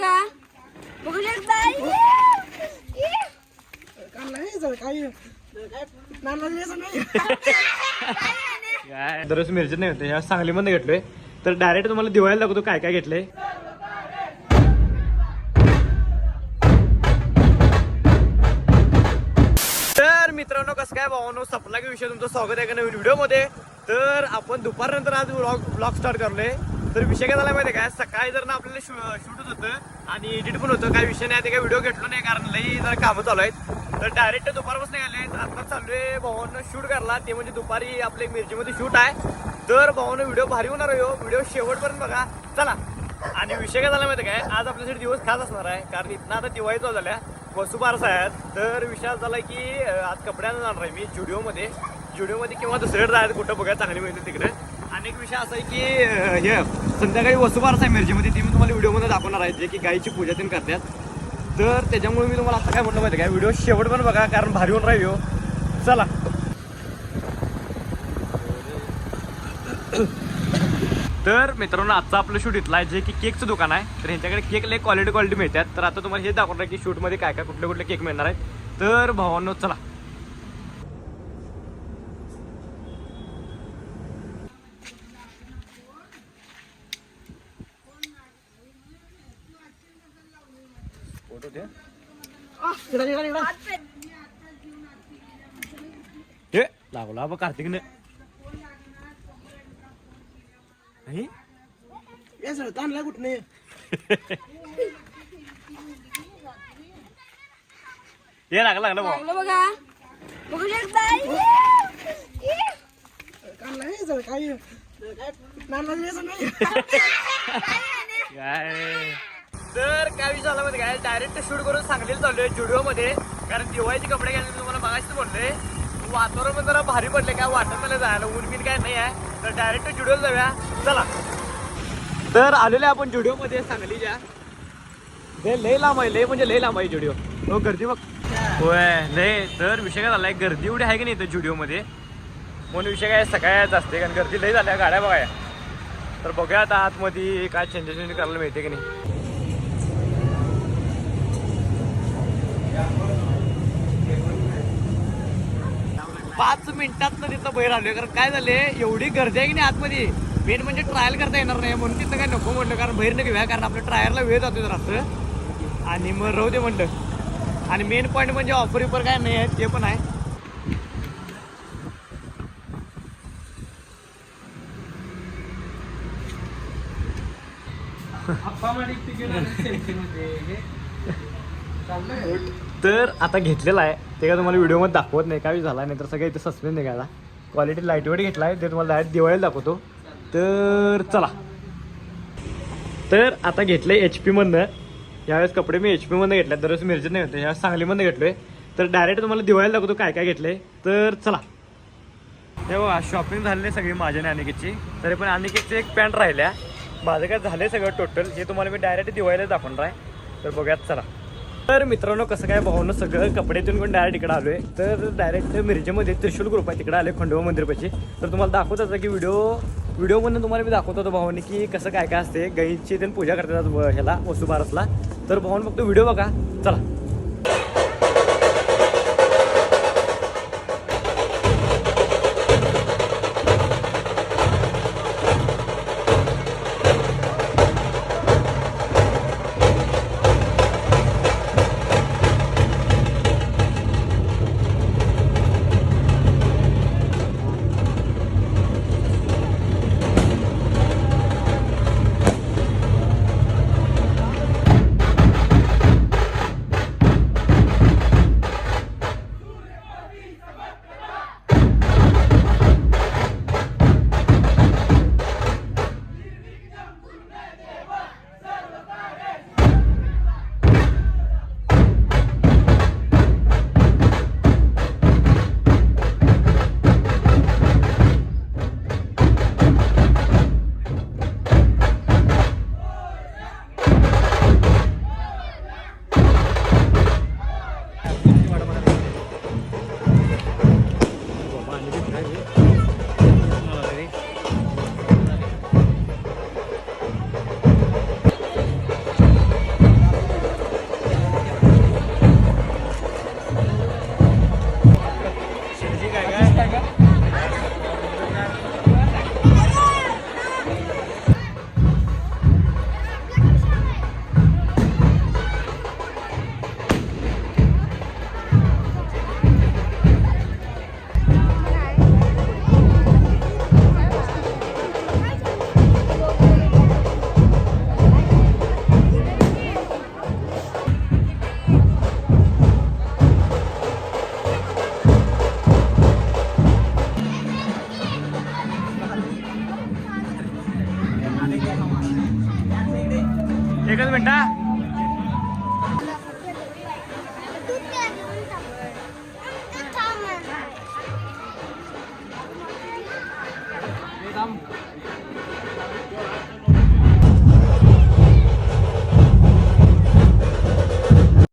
बघा. बघू शकता काय दररोज मिरची नाही होते. ह्या सांगलीमध्ये घेतलोय. तर डायरेक्ट तुम्हाला दिवाळीला लागतो काय काय घेतलंय. तर मित्रांनो कसं काय भावानो सपना की विषय. तुमचं स्वागत आहे का नवीन व्हिडिओमध्ये तर आपण दुपारनंतर आज व्लॉग व्लॉग स्टार्ट करलोय. तर विषय काय झाला माहिती आहे काय सकाळी जर ना आपल्याला शूट होतं आणि एडिट पण होतं काय विषय नाही ते काय व्हिडिओ घेतलो नाही कारण लई जरा कामं चालू आहेत. तर डायरेक्ट दुपारपासून आले आता चाललोय भावानं शूट करला ते म्हणजे दुपारी आपल्या मिरचीमध्ये शूट आहे. तर भावानं व्हिडिओ भारी होणार आहे हो. व्हिडिओ शेवटपर्यंत बघा. चला. आणि विषय काय झाला माहिती आहे काय आज आपल्यासाठी दिवस खास असणार आहे. कारण इथनं आता दिवाळी चालू झाल्या. वसुबारस आहेत तर विषय झाला की आज कपड्यानं जाणार आहे मी जुडिओमध्ये. जुडिओमध्ये किंवा दुसरीकडे जायचं कुठं बघायला चांगली मिळते तिकडे. अनेक विषय असा आहे की हे संध्याकाळी वसुबारस आहे मिरजीमध्ये ती मी तुम्हाला व्हिडिओमध्ये दाखवणार आहे जे की गाईची पूजा तीन करतात. तर त्याच्यामुळे मी तुम्हाला आता काय म्हटलं माहिती आहे काय व्हिडिओ शेवट पण बघा कारण भारी होऊन राहिलो हो. चला. तर मित्रांनो आजचा आपलं शूट इथला आहे जे की केकचं दुकान आहे. तर ह्यांच्याकडे केक लय क्वालिटी क्वालिटी मिळतात. तर आता तुम्हाला हे दाखवणार आहे की शूटमध्ये काय काय कुठले कुठले केक मिळणार आहेत. तर भावांनो चला. फोटो द्या हे लागला बा कार्तिकने नाही ताणला कुठने हे लागला लागला भाऊ लागलं बघा बघू शकता काढला हे जरा काय काय नाणला द्यायचं नाही काय तर काय विषय झाला माहिती काय डायरेक्ट शूट करून सांगलीला चाललोय आहे जुडिओमध्ये कारण दिवाळीचे कपडे घ्यायला तुम्हाला बघायचं बोलले वातावरण पण जरा भारी पडले काय वाटत मला जायला. ऊन बिन काय नाही आहे. तर डायरेक्ट जुडिओला जाऊया. चला. तर आलेले आपण जुडिओमध्ये सांगलीच्या. हे लय लांब आहे लय म्हणजे लय लांब आहे जुडिओ हो गर्दी बघ. होय लय. तर विषय काय झालाय? गर्दी एवढी आहे की नाही इथं जुडिओमध्ये म्हणून विषय काय सकाळच असते कारण गर्दी लय झाल्या गाड्या बघाया तर बघूया आता आतमध्ये काय चेंजेस करायला मिळते की नाही. पाच मिनिटात तिथं बाहेर आलोय. कारण काय झाले एवढी गर्दी आहे की नाही आतमध्ये. मेन म्हणजे ट्रायल करता येणार नाही म्हणून तिथं काय नको म्हटलं कारण बाहेर न घेऊया कारण आपल्या ट्रायलला वेळ जातो जरा असं. आणि मग राहू दे म्हटलं आणि मेन पॉईंट म्हणजे ऑफर विफर काय नाही आहे ते पण आहे. तर आता घेतलेला आहे. ते काय तुम्हाला व्हिडिओमध्ये दाखवत नाही काय झाला नाही तर सगळं इथे सस्पेंड निघाला. क्वालिटी लाईटवेट घेतला आहे ते तुम्हाला डायरेक्ट दिवाळीला दाखवतो. तर चला. तर आता घेतलं आहे एच पीमधनं यावेळेस कपडे मी एच पीमधनं घेतले दररोज मिरजेत नाही होते यावेळेस सांगलीमधनं घेतलोय. तर डायरेक्ट तुम्हाला दिवाळीला दाखवतो काय काय घेतलंय. तर चला. हे बघा शॉपिंग झालेली आहे सगळी माझ्या आणि अनिकेतची. तरी पण अनिकेतची एक पॅन्ट राहिल्या. माझं काय झालं सगळं टोटल हे तुम्हाला मी डायरेक्ट दिवाळीला दाखवणार आहे. तर बघूयात चला. तर मित्रांनो कसं काय भावनं सगळं कपडे तुम्ही पण डायरेक्ट इकडे आलोय. तर डायरेक्ट मिरजेमध्ये त्रिशूल ग्रुप आहे तिकडे आले खंडोबा मंदिरपाशी. तर तुम्हाला दाखवत होतं की व्हिडिओ व्हिडिओमधून तुम्हाला मी दाखवत होतो भावानी की कसं काय काय असते गाईची त्यांनी पूजा करतात ह्याला वसुबारसला. तर भावान फक्त व्हिडिओ बघा. चला. एकच मिनटा.